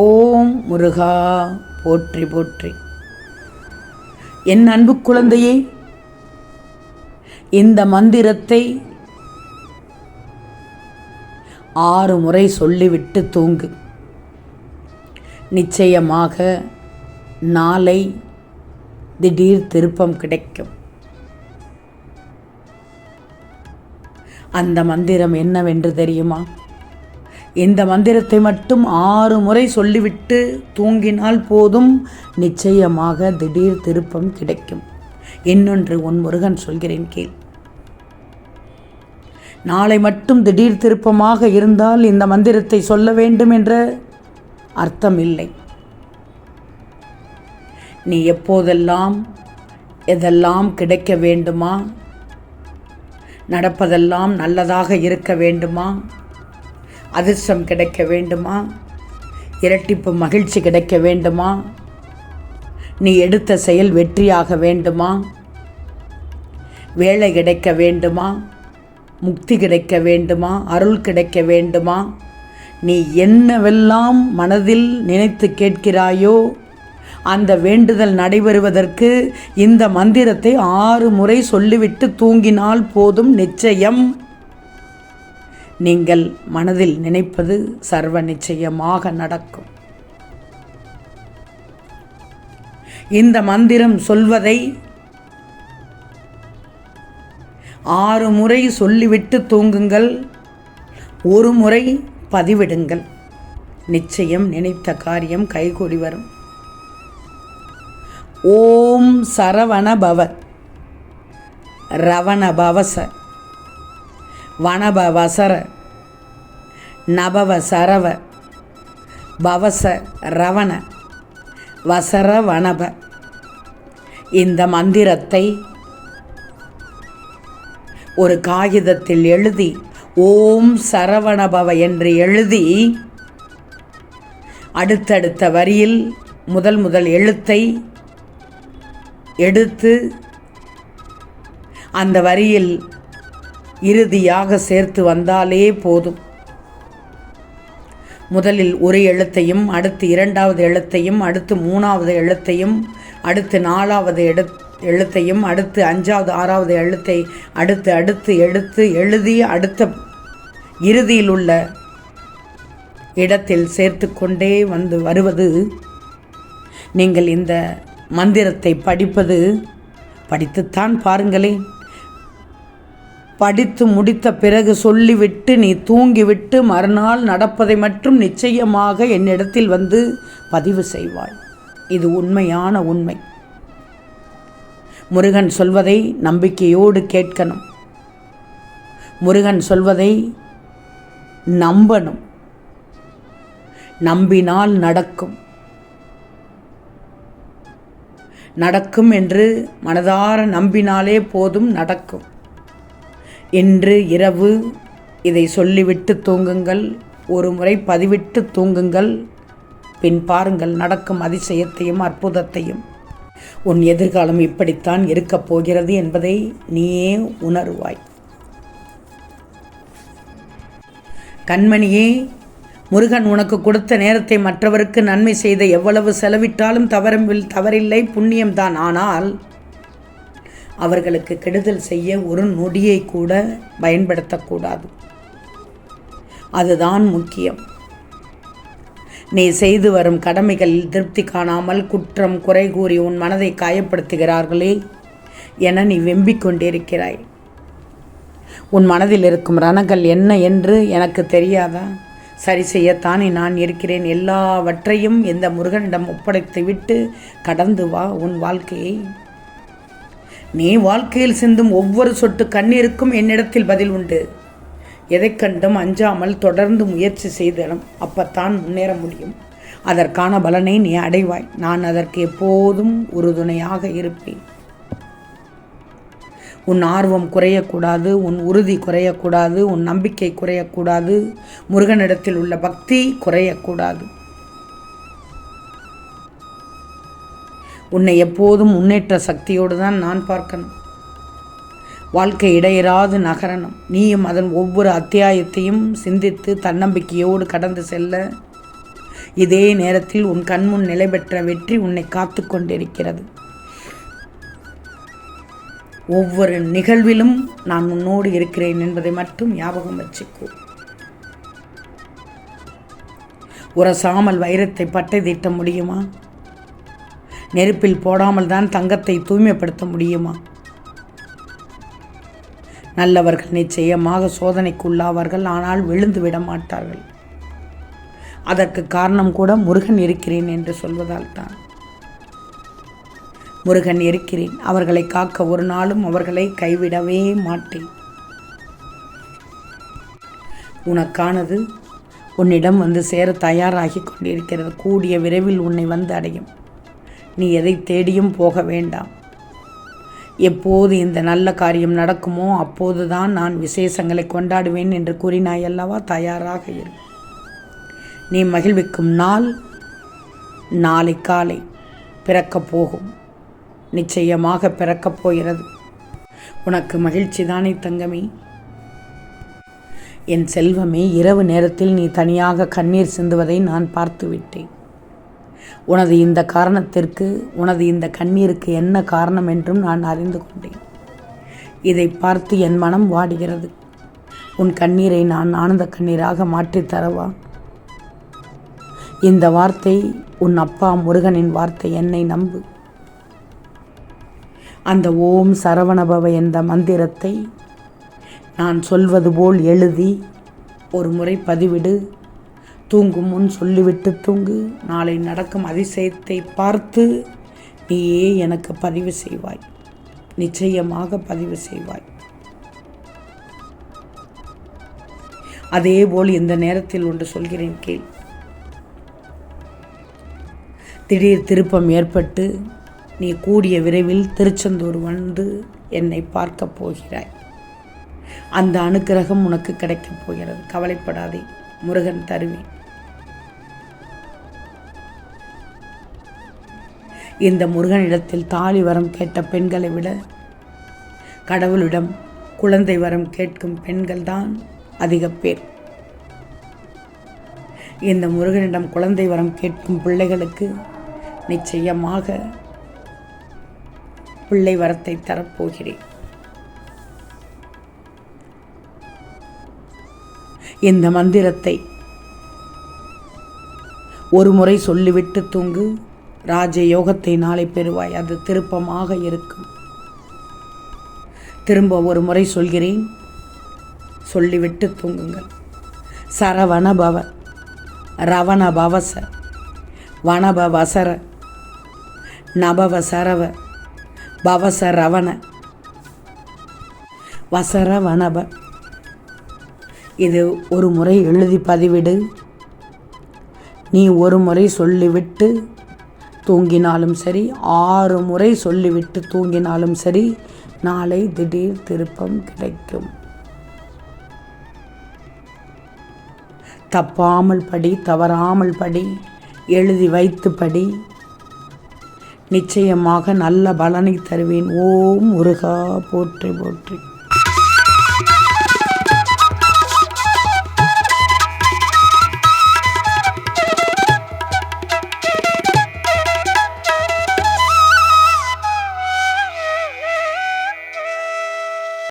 ஓம் முருகா போற்றி போற்றி. என் அன்பு குழந்தையே இந்த மந்திரத்தை ஆறு முறை சொல்லிவிட்டு தூங்கு. நிச்சயமாக நாளை திடீர் திருப்பம் கிடைக்கும். அந்த மந்திரம் என்னவென்று தெரியுமா? இந்த மந்திரத்தை மட்டும் ஆறு முறை சொல்லிவிட்டு தூங்கினால் போதும். நிச்சயமாக திடீர் திருப்பம் கிடைக்கும். இன்னொன்று உன் முருகன் சொல்கிறேன் கேள். நாளை மட்டும் திடீர் திருப்பமாக இருந்தால் இந்த மந்திரத்தை சொல்ல வேண்டும் என்ற அர்த்தம் இல்லை நீ எப்போதெல்லாம் எதெல்லாம் கிடைக்க வேண்டுமா? நடப்பதெல்லாம் நல்லதாக இருக்க வேண்டுமா? அதிர்ஷ்டம் கிடைக்க வேண்டுமா? இரட்டிப்பு மகிழ்ச்சி கிடைக்க வேண்டுமா? நீ எடுத்த செயல் வெற்றியாக வேண்டுமா? வேலை கிடைக்க வேண்டுமா? முக்தி கிடைக்க வேண்டுமா? அருள் கிடைக்க வேண்டுமா? நீ என்னவெல்லாம் மனதில் நினைத்து கேட்கிறாயோ அந்த வேண்டுதல் நடைபெறுவதற்கு இந்த மந்திரத்தை ஆறு முறை சொல்லிவிட்டு தூங்கினால் போதும் நிச்சயம். நீங்கள் மனதில் நினைப்பது சர்வ நிச்சயமாக நடக்கும். இந்த மந்திரம் சொல்வதை ஆறு முறை சொல்லிவிட்டு தூங்குங்கள் ஒரு முறை பதிவிடுங்கள். நிச்சயம் நினைத்த காரியம் கைகூடி வரும். ஓம் சரவண பவ ரவண பவச வனப வசர நபவ சரவ பவச ரவண வசர வனப. இந்த மந்திரத்தை ஒரு காகிதத்தில் எழுதி ஓம் சரவணபவ என்று எழுதி அடுத்தடுத்த வரியில் முதல் முதல் எழுத்தை எடுத்து அந்த வரியில் இறுதியாக சேர்த்து வந்தாலே போதும். முதலில் ஒரு எழுத்தையும் அடுத்து இரண்டாவது எழுத்தையும் அடுத்து மூணாவது எழுத்தையும் அடுத்து நாலாவது எடு எழுத்தையும் அடுத்து அஞ்சாவது ஆறாவது எழுத்தை அடுத்து அடுத்து எழுத்து எழுதி அடுத்த இறுதியில் உள்ள இடத்தில் சேர்த்து கொண்டே வந்து வருவது. நீங்கள் இந்த மந்திரத்தை படிப்பது படித்துத்தான் பாருங்களேன். படித்து முடித்த பிறகு சொல்லிவிட்டு நீ தூங்கிவிட்டு மறுநாள் நடப்பதை மட்டும் நிச்சயமாக என்னிடத்தில் வந்து பதிவு செய்வாய். இது உண்மையான உண்மை. முருகன் சொல்வதை நம்பிக்கையோடு கேட்கணும். முருகன் சொல்வதை நம்பணும். நம்பினால் நடக்கும். நடக்கும் என்று மனதார நம்பினாலே போதும் நடக்கும். இன்று இரவு இதை சொல்லிவிட்டு தூங்குங்கள் ஒரு முறை பதிவிட்டு தூங்குங்கள் பின் பாருங்கள் நடக்கும் அதிசயத்தையும் அற்புதத்தையும். உன் எதிர்காலம் இப்படித்தான் இருக்கப் போகிறது என்பதை நீயே உணருவாய். கண்மணியே முருகன் உனக்கு கொடுத்த நேரத்தை மற்றவருக்கு நன்மை செய்த எவ்வளவு செலவிட்டாலும் தவறும் தவறில்லை புண்ணியம்தான். ஆனால் அவர்களுக்கு கெடுதல் செய்ய ஒரு நொடியை கூட பயன்படுத்தக்கூடாது. அதுதான் முக்கியம். நீ செய்து வரும் கடமைகளில் திருப்தி காணாமல் குற்றம் குறை கூறி உன் மனதை காயப்படுத்துகிறார்களே என நீ வெம்பிக் கொண்டிருக்கிறாய். உன் மனதில் இருக்கும் ரணங்கள் என்ன என்று எனக்கு தெரியாதா? சரி செய்யத்தானே நான் இருக்கிறேன். எல்லாவற்றையும் இந்த முருகனிடம் ஒப்படைத்து விட்டு கடந்து வா உன் வாழ்க்கையை. நீ வாழ்க்கையில் சிந்தும் ஒவ்வொரு சொட்டு கண்ணீருக்கும் என்னிடத்தில் பதில் உண்டு. எதை கண்டும் அஞ்சாமல் தொடர்ந்து முயற்சி செய்தனும் அப்பத்தான் முன்னேற முடியும். அதற்கான பலனை நீ அடைவாய். நான் அதற்கு எப்போதும் உறுதுணையாக இருப்பேன். உன் ஆர்வம் குறையக்கூடாது உன் உறுதி குறையக்கூடாது உன் நம்பிக்கை குறையக்கூடாது முருகனிடத்தில் உள்ள பக்தி குறையக்கூடாது. உன்னை எப்போதும் முன்னேற்ற சக்தியோடு தான் நான் பார்க்கணும். வாழ்க்கை இடையராது நகரணும். நீயும் அதன் ஒவ்வொரு அத்தியாயத்தையும் சிந்தித்து தன்னம்பிக்கையோடு கடந்து செல்ல. இதே நேரத்தில் உன் கண்முன் நிலை பெற்ற வெற்றி உன்னை காத்து கொண்டிருக்கிறது. ஒவ்வொரு நிகழ்விலும் நான் உன்னோடு இருக்கிறேன் என்பதை மட்டும் ஞாபகம் வச்சுக்கோ. உரசாமல் வைரத்தை பட்டை தீட்ட முடியுமா? நெருப்பில் போடாமல் தான் தங்கத்தை தூய்மைப்படுத்த முடியுமா? நல்லவர்கள் நிச்சயமாக சோதனைக்கு உள்ளாவார்கள் ஆனால் விழுந்து விட மாட்டார்கள். அதற்கு காரணம் கூட முருகன் இருக்கிறேன் என்று சொல்வதால் தான். முருகன் இருக்கிறேன். அவர்களை காக்க ஒரு நாளும் அவர்களை கைவிடவே மாட்டேன். உனக்கானது உன்னிடம் வந்து சேர தயாராகி கொண்டிருக்கிறது. கூடிய விரைவில் உன்னை வந்து அடையும். நீ எதை தேடியும் போக வேண்டாம். எப்போது இந்த நல்ல காரியம் நடக்குமோ அப்போதுதான் நான் விசேஷங்களை கொண்டாடுவேன் என்று கூறினாய் அல்லவா தயாராக இரு. நீ மகிழ்விக்கும் நாள் நாளை காலை பிறக்கப் போகும். நிச்சயமாக பிறக்கப் போகிறது. உனக்கு மகிழ்ச்சி தானே தங்கமே? என் செல்வமே இரவு நேரத்தில் நீ தனியாக கண்ணீர் சிந்துவதை நான் பார்த்துவிட்டேன். உனது இந்த காரணத்திற்கு உனது இந்த கண்ணீருக்கு என்ன காரணம் என்றும் நான் அறிந்து கொண்டேன். இதை பார்த்து என் மனம் வாடுகிறது. உன் கண்ணீரை நான் ஆனந்த கண்ணீராக மாற்றித் தரவா? இந்த வார்த்தை உன் அப்பா முருகனின் வார்த்தை என்னை நம்பு. அந்த ஓம் சரவணபவ என்ற மந்திரத்தை நான் சொல்வது போல் எழுதி ஒரு முறை பதிவிடு. தூங்கும் முன் சொல்லிவிட்டு தூங்கு. நாளை நடக்கும் அதிசயத்தை பார்த்து நீயே எனக்கு பதிவு செய்வாய். நிச்சயமாக பதிவு செய்வாய். அதேபோல் இந்த நேரத்தில் ஒன்று சொல்கிறேன் கேள். திடீர் திருப்பம் ஏற்பட்டு நீ கூடிய விரைவில் திருச்செந்தூர் வந்து என்னை பார்க்கப் போகிறாய். அந்த அனுக்கிரகம் உனக்கு கிடைக்கப் போகிறது. கவலைப்படாதே முருகன் தருவேன். இந்த முருகனிடத்தில் தாலி வரம் கேட்ட பெண்களை விட கடவுளிடம் குழந்தை வரம் கேட்கும் பெண்கள் தான் அதிக பேர். இந்த முருகனிடம் குழந்தை வரம் கேட்கும் பிள்ளைகளுக்கு நிச்சயமாக பிள்ளை வரத்தை தரப்போகிறேன். இந்த மந்திரத்தை ஒரு முறை சொல்லிவிட்டு தூங்கு. ராஜ யோகத்தை நாளை பெறுவாய். அது திருப்பமாக இருக்கும். திரும்ப ஒரு முறை சொல்கிறேன். சொல்லிவிட்டு தூங்குங்கள். சரவண பவ ரவண பவச வனப வசர நபவ சரவ பவச ரவண வசர வனப இது ஒரு முறை எழுதி பதிவிடு. நீ ஒரு முறை சொல்லிவிட்டு தூங்கினாலும் சரி ஆறு முறை சொல்லிவிட்டு தூங்கினாலும் சரி நாளை திடீர் திருப்பம் கிடைக்கும். தப்பாமல் படி தவறாமல் படி எழுதி வைத்து படி. நிச்சயமாக நல்ல பலனை தருவேன். ஓம் முருகா போற்றி போற்றி.